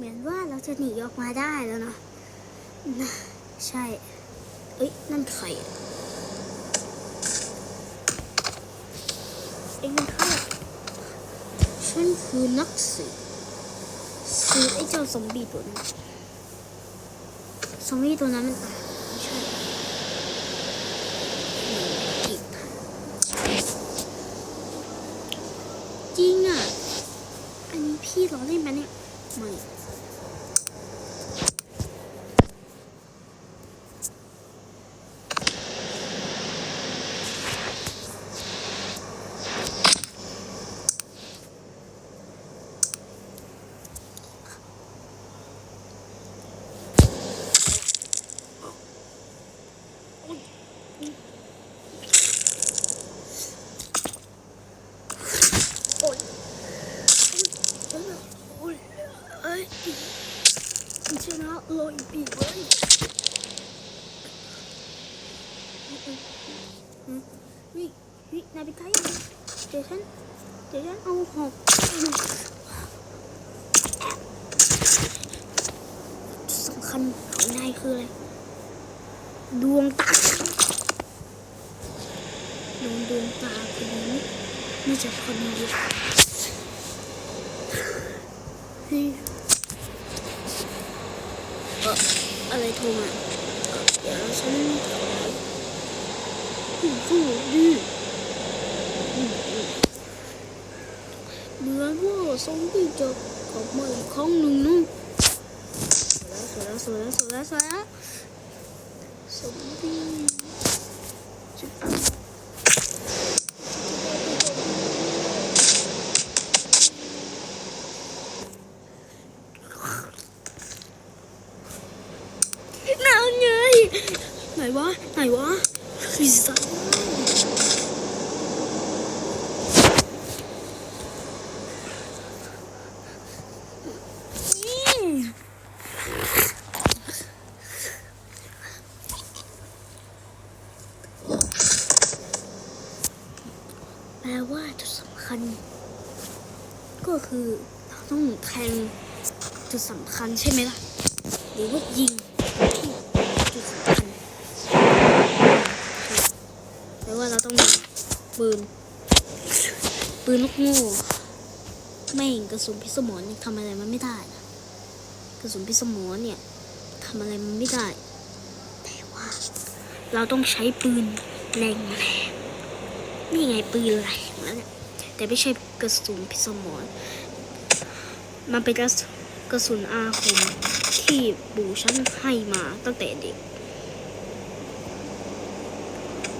เหมือนว่าเราจะหนีออกมาได้แล้วนะนะใช่ เอ้ย นั่นใครเอ็งเป็นใครฉันคือนักสืบสืบไอ้เจ้าซอมบี้ตัวนั้นซอมบี้ตัวนั้นมันตายไม่ใช่อีกจริงอะ อันนี้พี่ล้อเล่นปะเนี่ยไม่ โอ๊ยโอ๊ยโอ๊ยเอ้ย ฉันชนะลอยปีกเว้ยวิวินายเป็นใครเดี๋ยวฉันเดี๋ยวฉันเอาหอกสำคัญของนายคืออะไร ดวงตาดวงดวงตาคนนี้น่าจะคนนี้ không ạ dạ sống bữa vô sống đi cho có mày không đừng luôn xóa xóa xóa xóa xóa sống đi chụp ăn ไหนวะ ไหนวะคือสัตว์แปลว่าจุดสำคัญ ก็คือเราต้องแทงจุดสำคัญใช่ไหมล่ะ หรือว่ายิงที่จุดสำคัญแปลว่า เราต้องมีปืน ปืนลูกโง่ไม่งกระสุนพิสมรยังทำอะไรมันไม่ได้นะกระสุนพิสมรเนี่ยทำอะไรมันไม่ได้ แต่ว่า เราต้องใช้ปืนแรงแรงนี่ไงปืนแรงแล้วเนี่ยแต่ไม่ใช่กระสุนพิสมรมันเป็นกระสุนกระสุนอาคมที่ปู่ฉันให้มาตั้งแต่เด็ก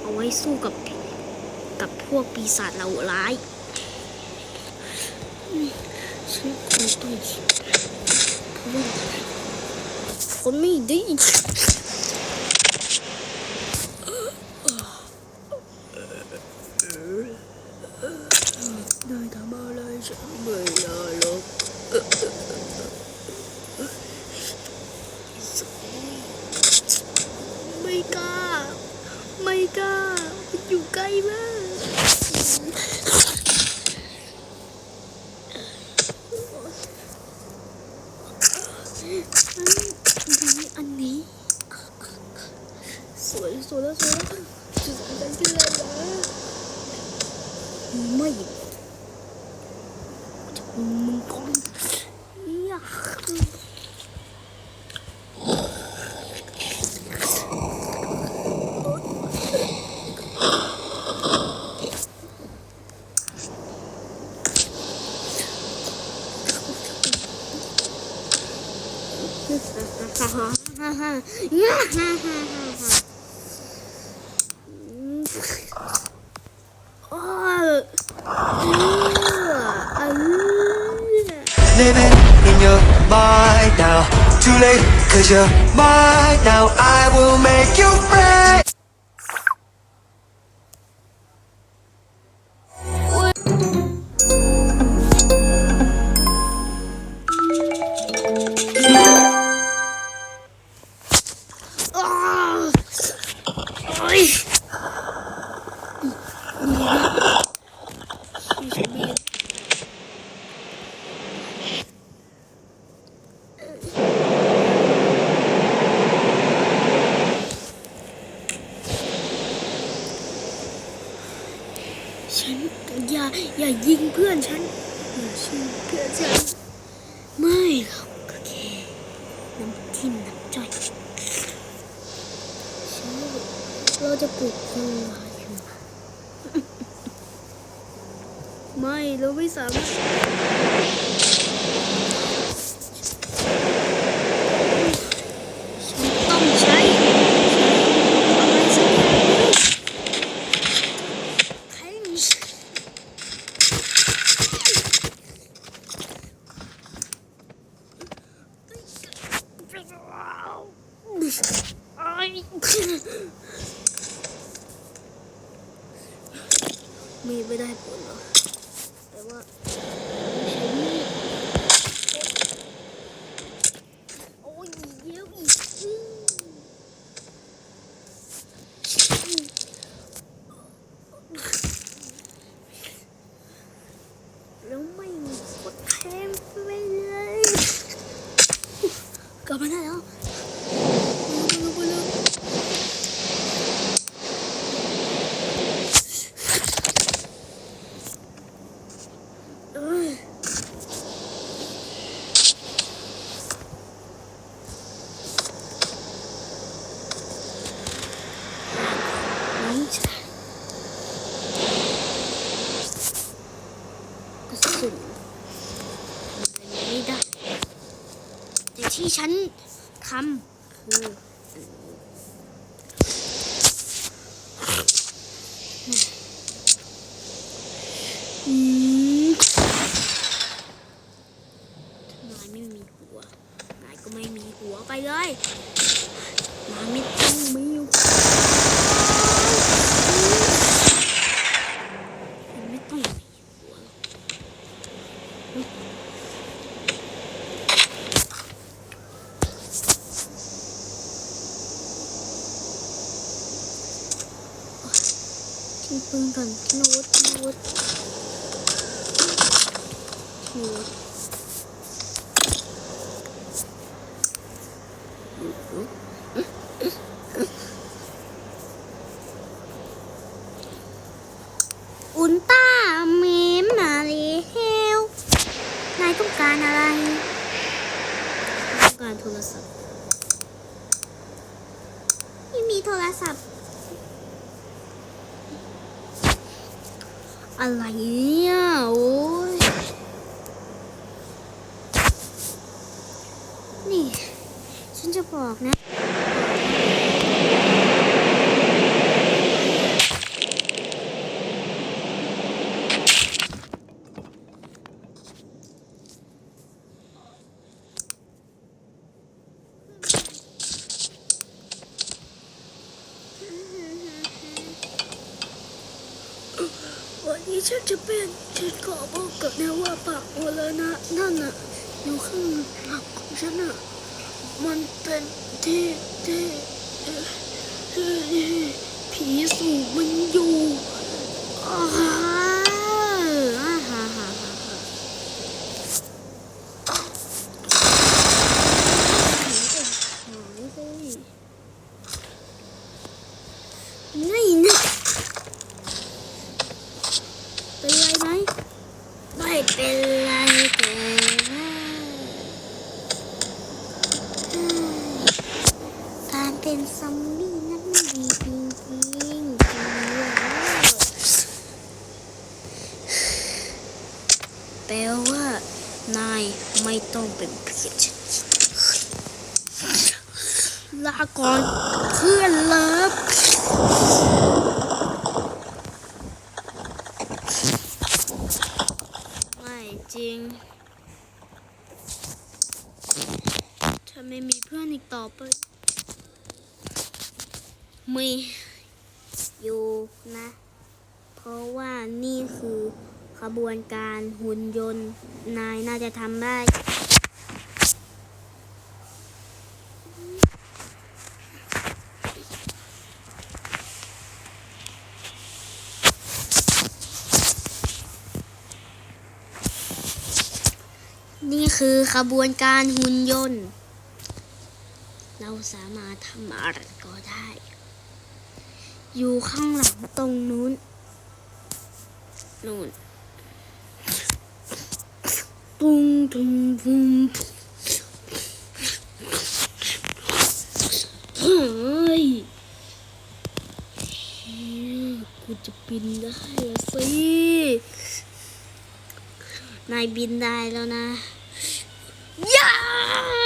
เอา ไว้สู้กับกับพวกปีศาจเหล่าร้าย ฉันคงต้องผมไม่ดีได้ มากอันนี้ สวยสวยแล้วสวยแล้วสวยกันกินเลยนะไม่มึงคนเนี่ย living in your mind now. Too late, cause you're mine now. I will make you brave. ิ่มน้ำจ้อยใช่เราจะปลูกคนไม้ขึ้นมาไม่เราไม่สามารถฉันต้องใช้อะไรสักอย่างแทง มีไม่ได้ผลหรอกแต่ว่าใช้มีด โอ้ยเดี๋ยวอีกอืมแล้วไม่มีกดแทงไปเลยกลับมาได้แล้วไปเลยไปเลยเอ้ยนี่จ้ะ กระสุนมันเป็นไม่ได้ แต่ที่ฉันทำคืออืมนายไม่มีหัวนายก็ไม่มีหัวไปเลยนายไม่ต้องมีหัวไม่ต้องมีหัวหรอก ทิ้งปืนก่อนทิ้งอาวุธทิ้งอาวุธทิ้งอาวุธอุลตร้าเมมมาเลยเฮลนายต้องการอะไรต้องการโทรศัพท์ไม่มีโทรศัพท์ อะไรเนี่ยโอ้ยนี่ ฉันจะบอกนะ วันนี้ ฉันจะเป็นฉันขอบอกกับนว่าปากโอเลนะนั่นน่ะอยู่ข้างหลังของฉันน่ะมันเป็นที่ที่เอ่อที่ผีสูงมันอยู่อ่าฮ่าอ่าฮ่าฮ่าฮ่าฮ่าหายไปไม่นะ เป็นไรไหมไม่เป็นไรแต่ว่าการเป็นซอมบี้นั้นไม่ดีจริงๆจริงแล้วแปลว่านายไม่ต้องเป็นเพียงฉันลาก่อนเพื่อนเลิฟ ไม่ จริงฉันไม่มีเพื่อนอีกต่อไปมีอยู่นะ เพราะว่านี่คือขบวนการหุ่นยนต์ นายน่าจะทำได้ นี่คือขบวนการหุ่นยนต์ เราสามารถทำอะไรก็ได้ อยู่ข้างหลังตรงนู้น นู่นปุ้งทุงปุ้งเฮ้ยเชี่ยกูจะบินได้แล้วสินายบินได้แล้วนะ ย่า